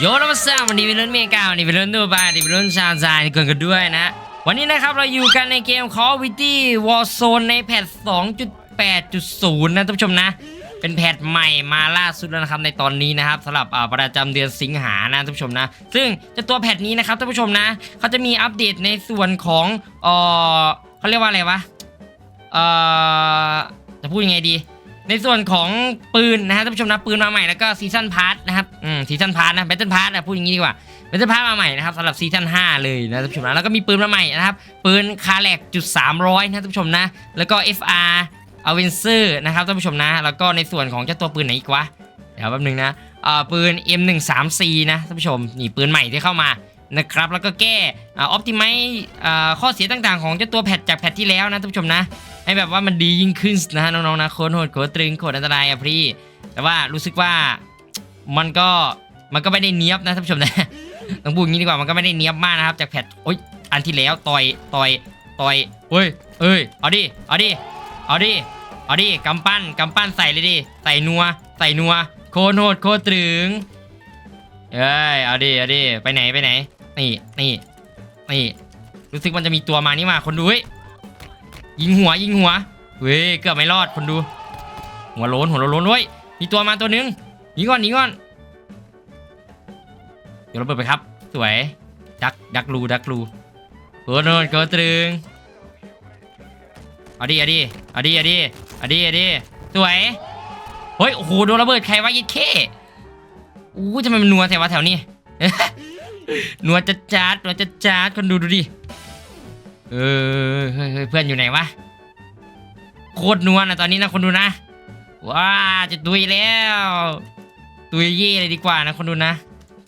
โยนมาสร้างวันนี้เป็นรุ่นเมกาวันนี้เป็นรุ่นตัวบ้านวันนี้เป็นรุ่นชาวจานกันกันด้วยนะ วันนี้นะครับเราอยู่กันในเกม Call of Duty Warzone ในแพท 2.8.0 นะท่านผู้ชมนะ เป็นแพทใหม่มาล่าสุดแล้วนะครับในตอนนี้นะครับสำหรับประจำเดือนสิงหานะท่านผู้ชมนะ ซึ่งจะตัวแพทนี้นะครับท่านผู้ชมนะเขาจะมีอัปเดตในส่วนของเออเขาเรียกว่าอะไรวะเออจะพูดยังไงดี ในส่วนของปืนนะฮะท่านผู้ชมนะปืนมาใหม่แล้วก็ซีซันพาร์ทนะครับอืมซีซันพาร์ทนะแบตเทิลพาร์ทนะพูดอย่างนี้ดีกว่าแบตเทิลพาร์ทมาใหม่นะครับสำหรับซีซัน5เลยนะท่านผู้ชมนะแล้วก็มีปืนมาใหม่นะครับปืนคาแลกจุด300นะท่านผู้ชมนะแล้วก็ FR อเวนเซอร์นะครับท่านผู้ชมนะ แล้วก็ในส่วนของเจ้าตัวปืนไหนอีกวะเดี๋ยวแป๊บนึงนะเอ่อปืน M13C นะท่านผู้ชมนี่ปืนใหม่ที่เข้ามานะครับแล้วก็แก้ออปติไมข้อเสียต่างๆ ของเจ้าตัวแพทจากแพทที่แล้วนะท่านผู้ชมนะ ให้แบบว่ามันดียิ่งขึ้นนะฮะน้องๆนะโคตรโหดโคตรตรึงโคตรอันตรายอะพี่ แต่ว่ารู้สึกว่ามันก็มันก็ไม่ได้เนี้ยบนะท่านผู้ชมนะต้องพูดงี้ดีกว่ามันก็ไม่ได้เนี้ยบมากนะครับจากแพทโอ๊ยอันที่แล้วต่อยต่อยต่อยเอ้ยเอ้ยเอาดิเอาดิเอาดิเอาดิกำปั้นกำปั้นใส่เลยดิใส่นัวใส่นัวโคตรโหดโคตรตรึงเอ้ยเอาดิเอาดิไปไหนไปไหนนี่นี่นี่รู้สึกมันจะมีตัวมานี่มาคนดูเฮ้ย ยิงหัวยิงหัวเว้ยเกือบไม่รอดคนดู หัวโล้นหัวโล้นเว้ยมีตัวมาตัวหนึงหนีก่อนหนีก่อนเดี๋ยวเราเปิดไปครับ สวยดักดักรูดักรูโคตรโนนโคตรตรึงเอาดิเอาดิเอาดิเอาดิเอาดิเอาดิสวยเฮ้ยโอ้โหโดนระเบิดใครวะยิดเข้อู้ทำไมมันนัวแถวะแถวนี้นัวจัดจัดนัวจัดจัดคนดูดูดิ เออเฮ้ยเฮ้ยเพื่อนอยู่ไหนวะโคตรนัวนะตอนนี้นะคนดูนะว้าจะตุยแล้วตุยเย่เลยดีกว่านะคนดูนะ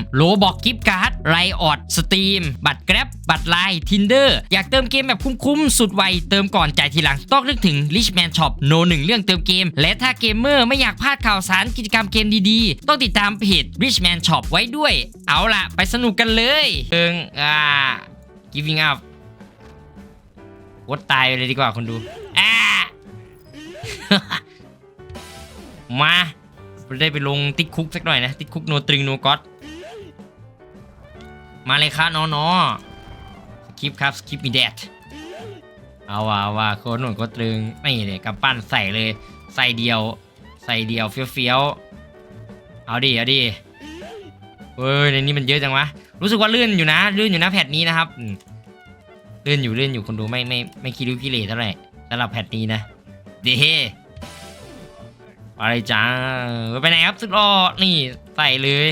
ๆโลบอกกิฟต์การ์ดไรออดสตรีม บัตรแกร็บบัตรไลน์ทินเดอร์อยากเติมเกมแบบคุ้มๆ สุดไว เติมก่อนจ่ายทีหลัง ต้องนึกถึง Richman Shop โนหนึ่งเรื่องเติมเกม และถ้าเกมเมอร์ไม่อยากพลาดข่าวสารกิจกรรมเกมดีๆ ต้องติดตามเพจ Richman Shop ไว้ด้วย เอาล่ะ ไปสนุกกันเลยเอิงอ่า giving up กดตายไปเลยดีกว่าคนดูอ่ามาได้ไปลงติดคุกสักหน่อยนะ ติดคุกโนตริงโนก็อต มาเลยครับน้องๆสคริปครับสคริปมีแดดเอาว่าเอาว่าโคนหนุนก็ตรึงนี่เลยกำปั้นใส่เลยใส่เดียว ใส่เดียวเฟี้ยวๆเอาดิเอาดิเฮ้ยในนี้มันเยอะจังวะรู้สึกว่าลื่นอยู่นะลื่นอยู่นะแพทนี้นะครับลื่นอยู่ลื่นอยู่คนดูไม่ไม่ไม่คิดดูกิเลสเท่าไหร่สำหรับแพทนี้นะเด้อะไรจ้าไปไหนครับสุดรอนี่ใส่เลย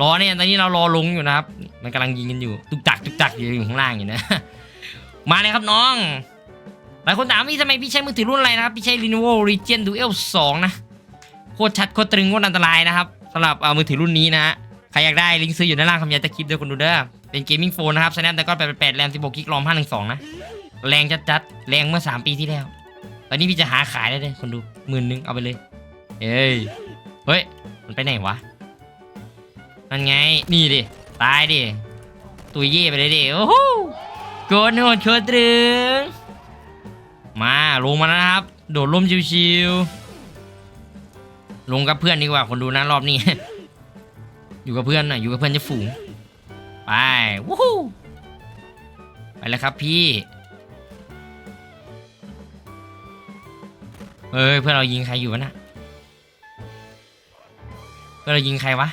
รอเนี่ยตอนนี้เรารอลงอยู่นะครับ มันกำลังยิงกันอยู่ตุกตักตุกตักอยู่อยู่ข้างล่างอยู่นะ มาเลยครับน้อง หลายคนถามพี่ทำไมพี่ใช้มือถือรุ่นอะไรนะครับ พี่ใช้ Lenovo Legion Duel 2 นะ โคตรชัดโคตรตรึงโคตรอันตรายนะครับสำหรับเอามือถือรุ่นนี้นะฮะใครอยากได้ลิงก์ซื้ออยู่ด้านล่างคำยาตะคลิปด้วยคนดูเด้อเป็นเกมมิ่งโฟนนะครับ Snapdragon 888 RAM 16 GB ROM 512นะแรงจัดๆแรงเมื่อ 3 ปีที่แล้ว ตอนนี้พี่จะหาขายได้เลยคนดูหมื่นนึงเอาไปเลยเอ้ยเฮ้ยมันไปไหนวะ นั่นไง นี่ดิ ตายดิ ตุยเย่ไปเลยดิ โอ้โหโกนโหดโคตรึง มาลงมาแล้วนะครับ โดดร่มชิวๆ ลงกับเพื่อนดีกว่า คนดูนะรอบนี้ อยู่กับเพื่อนหน่อยอยู่กับเพื่อนจะฝูง ไปวู้ฮู้ไปแล้วครับพี่ เอ้ยเพื่อนเรายิงใครอยู่วะน่ะเพื่อนเรายิงใครวะ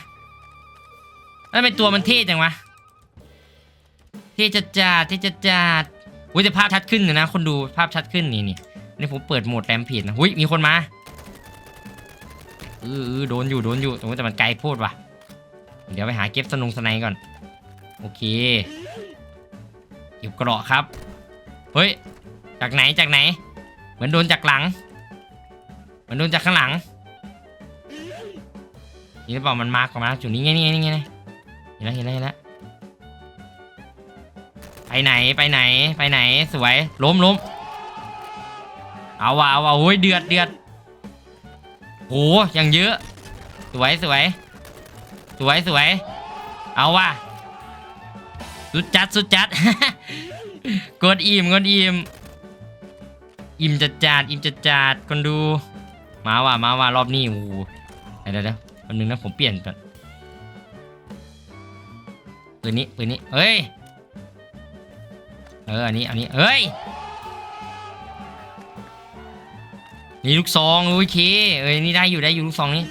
แล้วทำไมตัวมันเท่จังวะ เท่จัดจัดเท่จัดจัดอุ้ยแต่ภาพชัดขึ้นเลยนะ คนดูภาพชัดขึ้นนี่นี่นี่ผมเปิดโหมดแรมเพจนะอุ้ยมีคนมาเออโดนอยู่โดนอยู่โอ้ยแต่มันไกลโพดว่ะ เดี๋ยวไปหาเก็บสนุงสไนก่อน โอเคเก็บเกราะครับ เฮ้ย จากไหนจากไหน เหมือนโดนจากหลัง เหมือนโดนจากข้างหลังนี่หรือเปล่ามันมาร์กของมาจุดนี้ไงนี่ไงนี่ไง เห็นแล้วเห็นแล้วเห็นแล้วไปไหนไปไหนไปไหนสวยล้มล้มเอาว่ะเอาว่ะโอ้ยเดือดเดือดโหยังเยอะ สวยสวยสวยสวยเอาว่ะสุดจัดสุดจัดกดอิ่มกดอิ่มอิ่มจัดจัดอิ่มจัดจัดคนดู มาว่ะมาว่ะรอบนี้โอ้โหเดี๋ยวเดี๋ยวเดี๋ยววันนึงนะผมเปลี่ยนก่อน ปืนนี้ปืนนี้เอ้ยเอออันนี้อันนี้เอ้ยนี่ลูกซองโอเคเอ้ยนี่ได้อยู่ได้อยู่ลูกซองนี้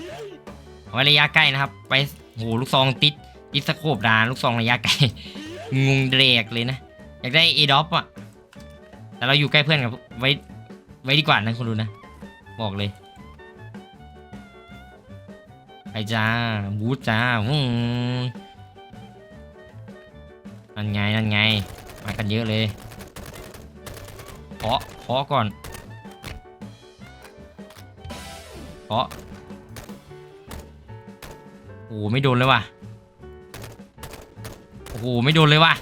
เอาไว้ระยะใกล้นะครับ ไปโหลูกซองติดติดสโคบดานลูกซองระยะไกลงงเดรกเลยนะอยากได้เอดอปอะแต่เราอยู่ใกล้เพื่อนกับไว้ไว้ดีกว่านะคุณดูนะ บอกเลยไปจ้าบูจ้าอืม นั่นไงนั่นไงมากันเยอะเลยเคาะเคาะก่อนเคาะโอ้โหไม่โดนเลยว่ะโอ้โหไม่โดนเลยว่ะ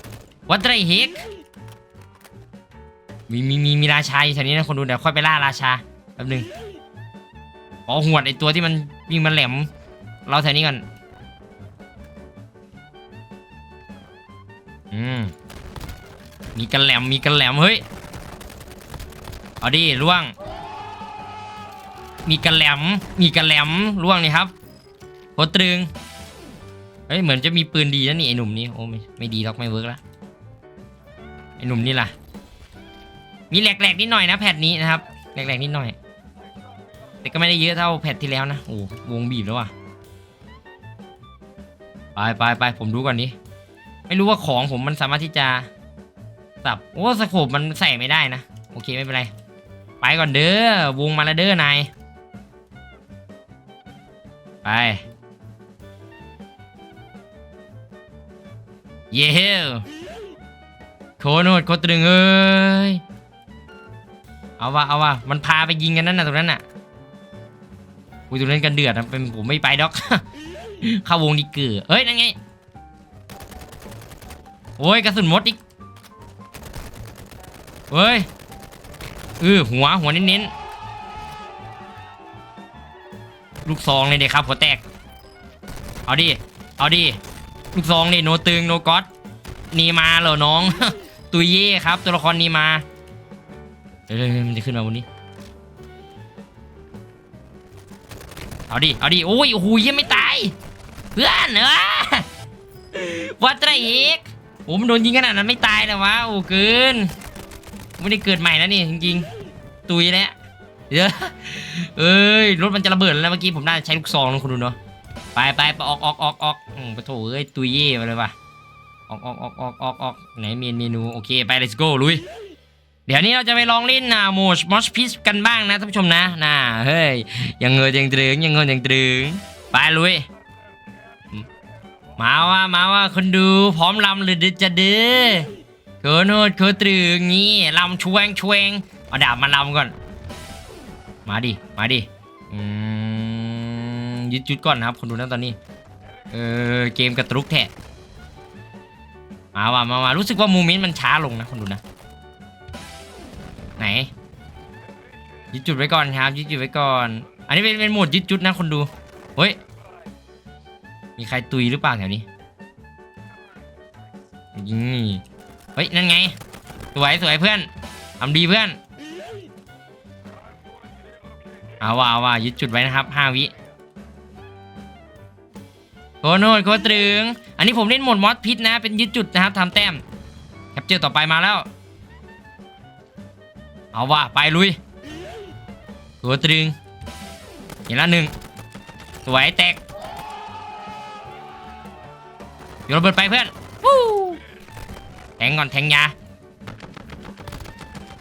วัดไรเฮกมีมีมีมีราชาอยู่แถวนี้นะคนดูเดี๋ยวค่อยไปล่าราชาแป๊บนึงอ๋อหวดไอตัวที่มันวิ่งมันแหลม เราแถวนี้ก่อน กันแหลมมีกันแหลมเฮ้ยเอาดิล่วง มีกันแหลมมีกันแหลมล่วงนี่ครับโคตรตรึงเฮ้ยเหมือนจะมีปืนดีนะนี่ไอหนุ่มนี่โอ้ไม่ไม่ดีหรอกไม่เวิร์กละไอหนุ่มนี่ล่ะ มีแหลกๆนิดหน่อยนะแพทนี้นะครับแหลกๆนิดหน่อย แต่ก็ไม่ได้เยอะเท่าแพทที่แล้วนะโอ้วงบีบแล้วว่ะไปไปไปผมดูก่อนดิไม่รู้ว่าของผมมันสามารถที่จะ สับโอ้สโคปมันใส่ไม่ได้นะ โอเคไม่เป็นไร ไปก่อนเด้อวงมาแล้วเด้อนายไป เย้โคโนดโคตรึงเอ้ยเอาว่ะเอาว่ะมันพาไปยิงกันนั่นน่ะตรงนั้นน่ะอุ้ยตรงนั้นกันเดือดนะเป็นผมไม่ไปดอก เข้าวงดีเกือเอ้ยนั่นไงโอ้ยกระสุนมดอีก เฮ้ยเออหัวหัวเน้นๆลูกซองเลยเด็กครับ หัวแตก เอาดิ เอาดิ ลูกซองนี่โนตึงโนก๊อตนีมาเหรอน้อง ตุยเย่ครับ ตัวละครนีมาเดี๋ยวมันจะขึ้นมาบนนี้ เอาดิ เอาดิ โอ้ยโอ้โหยังไม่ตาย เพื่อนเนอะวัดไรอีกโอ้มันโดนยิงขนาดนั้นไม่ตายนะวะ โอ้เกิน ไม่ได้เกิดใหม่แล้วนี่จริงๆ ตุยแล้วเดี๋ยวเอ้ยรถมันจะระเบิดแล้วเมื่อกี้ผมน่าจะใช้ลูกซองนะคุณดูเนาะไปไปไปออกออกออกออกอืมปะโถเอ้ยตุยเย่มาเลยว่ะออกออกออกออกออกออกไหนเมนเมนูโอเคไป let's go ลุยเดี๋ยวนี้เราจะไปลองเล่นนะโมชมอชพิชกันบ้างนะท่านผู้ชมนะน่าเฮ้ยยังเงยยังตรึงยังเงยยังตรึงไปลุยมาว่ามาว่าคนดูพร้อมลำหรือจะเด้อ เขินโหดเขินตรึงงี้ลำชวงชวงเอาดาบมาลำก่อน มาดิ มาดิยึดจุดก่อนนะครับคนดูนะตอนนี้ เออเกมกระตุกแทะมาว่ามาว่ารู้สึกว่ามูเมนต์มันช้าลงนะคนดูนะ ไหนยึดจุดไว้ก่อนครับยึดจุดไว้ก่อน อันนี้เป็นเป็นโหมดยึดจุดนะคนดูเฮ้ยมีใครตุยหรือเปล่าแถวนี้นี่ เฮ้ย นั่นไง สวยสวยเพื่อนทำดีเพื่อน เอาว่าเอาว่ายึดจุดไว้นะครับห้าวิโคโนดโคตรึง อันนี้ผมเล่นหมดมอสพิษนะ เป็นยึดจุดนะครับทำแต้มแคปเจอร์ต่อไปมาแล้ว เอาว่ะไปลุยตัวตรึงเห็นละหนึ่งสวยแตกโยนระเบิดไปเพื่อนวู้ แทงก่อนแทงยา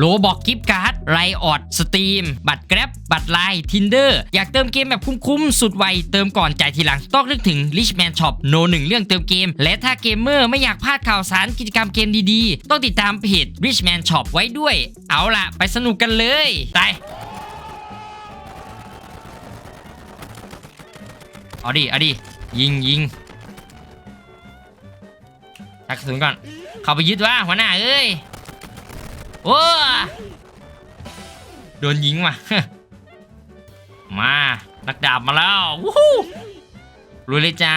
โลบอกกิฟต์การ์ดไรออดสตรีมบัตรแกร็บบัตรไลน์ทินเดอร์อยากเติมเกมแบบคุ้มๆ สุดไว เติมก่อนจ่ายทีหลัง ต้องนึกถึง Richman Shop โนหนึ่งเรื่องเติมเกม และถ้าเกมเมอร์ไม่อยากพลาดข่าวสารกิจกรรมเกมดีๆ ต้องติดตามเพจ Richman Shop ไว้ด้วย เอาล่ะ ไปสนุกกันเลยไปเอาดิเอาดิยิงยิงชักกระสุนก่อน เข้าไปยึดว่าหัวหน้าเอ้ย โอ้โดนยิงว่ะมานักดาบมาแล้ววู้ฮู้รวยเลยจ้า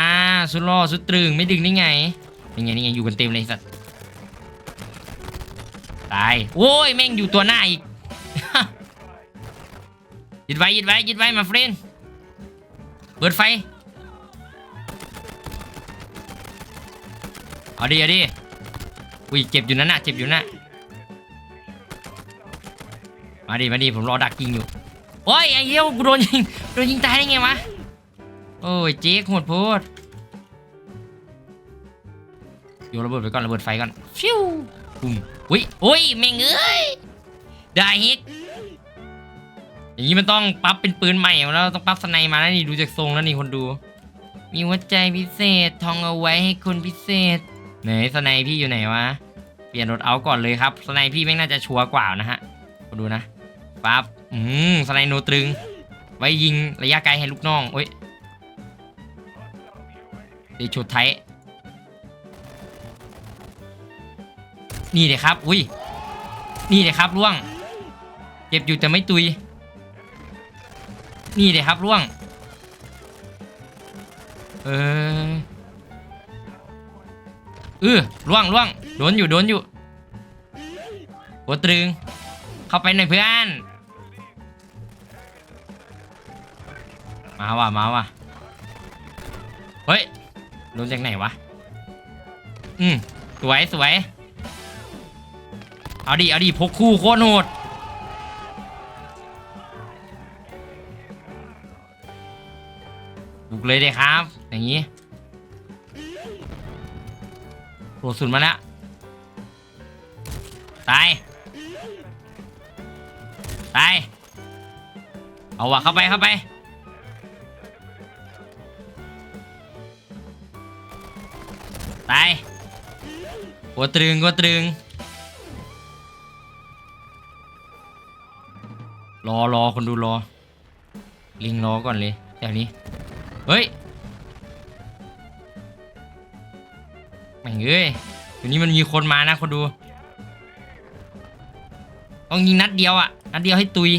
สุดล่อสุดตรึงไม่ดึงได้ไงนี่ไงนี่ไงอยู่กันเต็มเลยสัตว์ตายโอ้ยแม่งอยู่ตัวหน้าอีกยึดไว้ยึดไว้ยึดไว้มาเฟรนเปิดไฟเอาดิเอาดิอุ้ยเจ็บอยู่นั่นน่ะเจ็บอยู่นั่นน่ะ มาดิมาดิผมรอดักยิงอยู่โอ้ยไอ้เหี้ยกูโดนยิงโดนยิงตายได้ไงวะโอ้ยเจ๊กโหดโพดโยนระเบิดไปก่อนระเบิดไฟก่อนฟิวปุ้มอุ้ยอุ้ยแม่งเอ้ยได้ฮิตอย่างนี้มันต้องปรับเป็นปืนใหม่แล้วต้องปรับสไนมาแล้วนี่ดูจากทรงแล้วนี่คนดู มีหัวใจพิเศษทองเอาไว้ให้คนพิเศษไหนสไนพี่อยู่ไหนวะเปลี่ยนรถเอาก่อนเลยครับสไนพี่แม่งน่าจะชัวร์กว่านะฮะมาดูนะ ปั๊บอืมสไนโนตรึง ไว้ยิงระยะไกลให้ลูกน้องโอ้ยเดชุดไทยนี่เลยครับ อุ้ย นี่เลยครับล่วงเจ็บอยู่แต่ไม่ตุย นี่เลยครับล่วง เออเออล่วงล่วงโดนอยู่โดนอยู่หัวตรึง เข้าไปหน่อยเพื่อน มาว่ะมาว่ะเฮ้ยโดนจากไหนวะอืมสวยสวยเอาดิเอาดิพกคู่โคตรโหดบุกเลยเลยครับ อย่างนี้โหสุดมาแล้วตายตายเอาวะเข้าไปเข้าไป วตรึงหัวตรึง รอรอคนดูรอ ลิงรอก่อนเลยแบบนี้ เฮ้ยแม่งเอ้ยเดี๋ยวนี้มันมีคนมานะคนดู ต้องยิงนัดเดียวอะนัดเดียวให้ตุย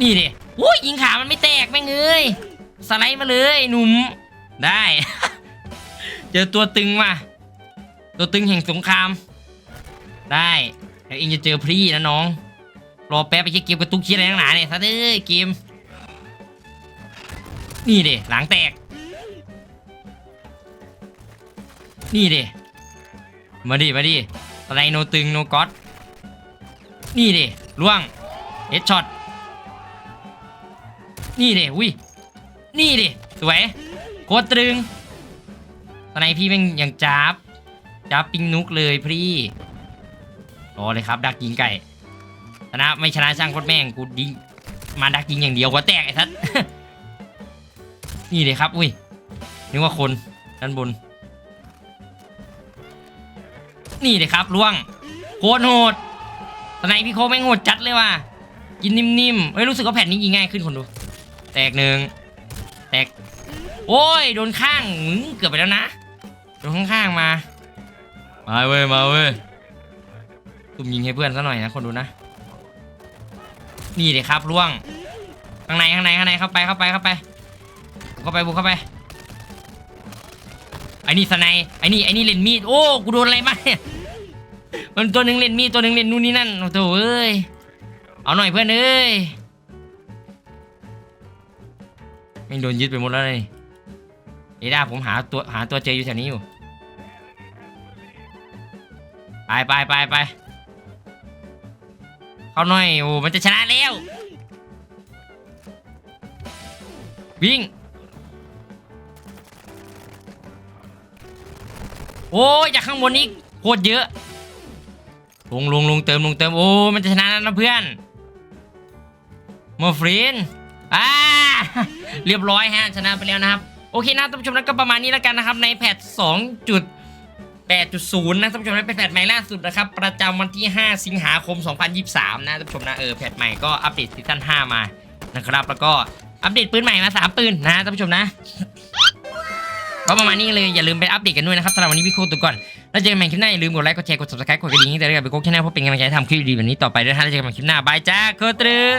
นี่ดิโอ้ยยิงขามันไม่แตกแม่งเอ้ยสไลด์มาเลยหนุ่มได้ เจอตัวตึงว่ะ ตัวตึงแห่งสงคราม ได้แล้วเองจะเจอพรี่นะน้อง รอแป๊บไปเช็คเกมกระตุกเชียอะไรทั้งหนาเนี่ยซะเด้อเกม นี่เดิหลังแตก นี่เดิมาดิมาดิอะไรโนตึงโนก๊อตนี่เดิล่วงเฮดช็อตนี่เดิอุ้ยนี่ดิสวยโคตรตรึงตอนไหนพี่แม่งยังจับ จับปิงนุกเลยพี่รอเลยครับ ดักยิงไก่ชนะไม่ชนะช่างโคตรแม่งกูยิงมาดักยิงอย่างเดียวหัวแตกไอ้ทัศนี่เลยครับ อุ้ยนึกว่าคนด้านบน นี่เลยครับล่วงโคตรโหดตอนไหนพี่โคกแม่งโหดจัดเลยว่ะกินนิ่มๆเฮ้ยรู้สึกว่าแผ่นนี้ยิงง่ายขึ้นคนดู แตกหนึ่งแตก โอ้ย โดนข้างเกือบไปแล้วนะ โดนข้างๆมา มาเว้ยมาเว้ยตุ่มยิงให้เพื่อนซะหน่อยนะคนดูนะนี่เลยครับล่วงข้างในข้างในข้างในเข้าไปเข้าไปเข้าไปบุกเข้าไปบุกเข้าไปไอ้นี่สไนไอ้นี่ไอ้นี่เล่นมีดโอ้กูโดนอะไรมาเนี่ยมันตัวหนึ่งเล่นมีดตัวหนึ่งเล่นนู่นนี่นั่นโอ้โหเอ้ยเอาหน่อยเพื่อนเอ้ยไม่โดนยึดไปหมดแล้วเลยเอด้าผมหาตัวหาตัวเจออยู่แถวนี้อยู่ ไปไปไปไปเข้าหน่อยโอ้มันจะชนะแล้ววิ่ง โอ้ยจากข้างบนนี้โคตรเยอะลงลงลงเติมลงเติมโอ้มันจะชนะแล้วนะเพื่อนโมฟรีนอ่าเรียบร้อยฮะชนะไปแล้วนะครับ โอเคนะท่านผู้ชมนะก็ประมาณนี้แล้วกันนะครับ ในแพท 8.0 นะท่านผู้ชมนะเป็นแพทใหม่ล่าสุดนะครับ ประจำวันที่ 5 สิงหาคม 2023 นะท่านผู้ชมนะเออแพทใหม่ก็อัปเดตซีซั่น5 มานะครับแล้วก็อัปเดตปืนใหม่มา 3 ปืนนะท่านผู้ชมนะก็ประมาณนี้เลยอย่าลืมไปอัปเดตกันด้วยนะครับสำหรับวันนี้พี่โคตัวก่อนแล้วเจอกันใหม่คลิปหน้าอย่าลืมกดไลค์กดแชร์กด subscribe กดกระดิ่งให้แต่ละกันไปโค้ชแชนแนลเพื่อเป็นกำลังใจทำคลิปดีแบบนี้ต่อไปด้วยนะแล้วเจอกันใหม่คลิปหน้าบายจ้าโคตรึง